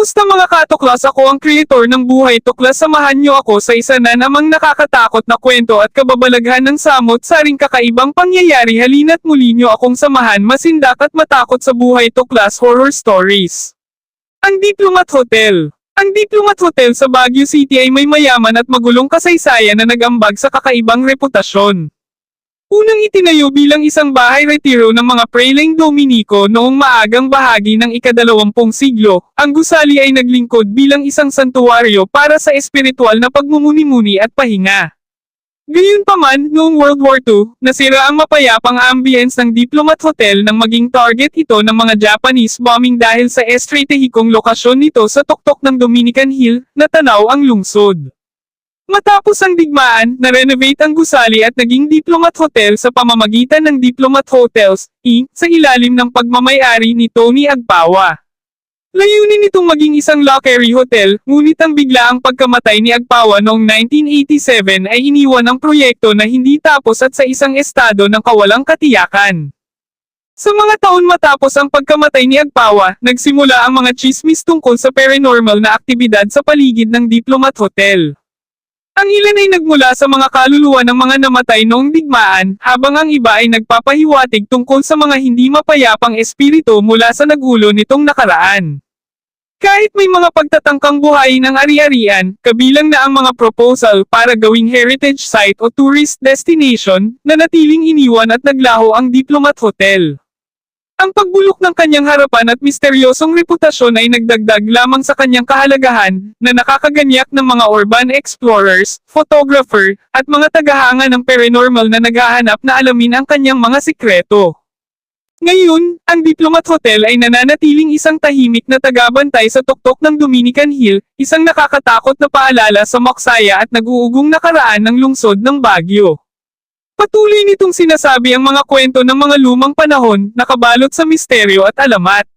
Kamusta mga katuklas ako ang creator ng buhay tuklas samahan niyo ako sa isa na namang nakakatakot na kwento at kababalaghan ng samot saring kakaibang pangyayari halina't muli niyo akong samahan masindak at matakot sa buhay tuklas horror stories. Ang Diplomat Hotel Ang Diplomat Hotel sa Baguio City ay may mayaman at magulong kasaysayan na nagambag sa kakaibang reputasyon. Unang itinayo bilang isang bahay retiro ng mga Preleng Dominico noong maagang bahagi ng ikadalawampung siglo, ang gusali ay naglingkod bilang isang santuwaryo para sa espiritual na pagmumuni-muni at pahinga. Gayunpaman, noong World War II, nasira ang mapayapang ambience ng Diplomat Hotel nang maging target ito ng mga Japanese bombing dahil sa estratehikong lokasyon nito sa tuktok ng Dominican Hill, na tanaw ang lungsod. Matapos ang digmaan, na-renovate ang gusali at naging Diplomat Hotel sa pamamagitan ng Diplomat Hotels, Inc. sa ilalim ng pagmamayari ni Tony Agpawa. Layunin nitong maging isang luxury hotel, ngunit ang biglaang pagkamatay ni Agpawa noong 1987 ay iniwan ang proyekto na hindi tapos at sa isang estado ng kawalang katiyakan. Sa mga taon matapos ang pagkamatay ni Agpawa, nagsimula ang mga chismis tungkol sa paranormal na aktibidad sa paligid ng Diplomat Hotel. Ang ilan ay nagmula sa mga kaluluwa ng mga namatay noong digmaan, habang ang iba ay nagpapahiwatig tungkol sa mga hindi mapayapang espiritu mula sa nagulo nitong nakaraan. Kahit may mga pagtatangkang buhayin ang ari-arian, kabilang na ang mga proposal para gawing heritage site o tourist destination, na natiling iniwan at naglaho ang Diplomat Hotel. Ang pagbulok ng kanyang harapan at misteryosong reputasyon ay nagdagdag lamang sa kanyang kahalagahan, na nakakaganyak ng mga urban explorers, photographer, at mga tagahanga ng paranormal na naghahanap na alamin ang kanyang mga sikreto. Ngayon, ang Diplomat Hotel ay nananatiling isang tahimik na tagabantay sa tuktok ng Dominican Hill, isang nakakatakot na paalala sa maksaya at naguugong nakaraan ng lungsod ng Baguio. Patuloy nitong sinasabi ang mga kwento ng mga lumang panahon, nakabalot sa misteryo at alamat.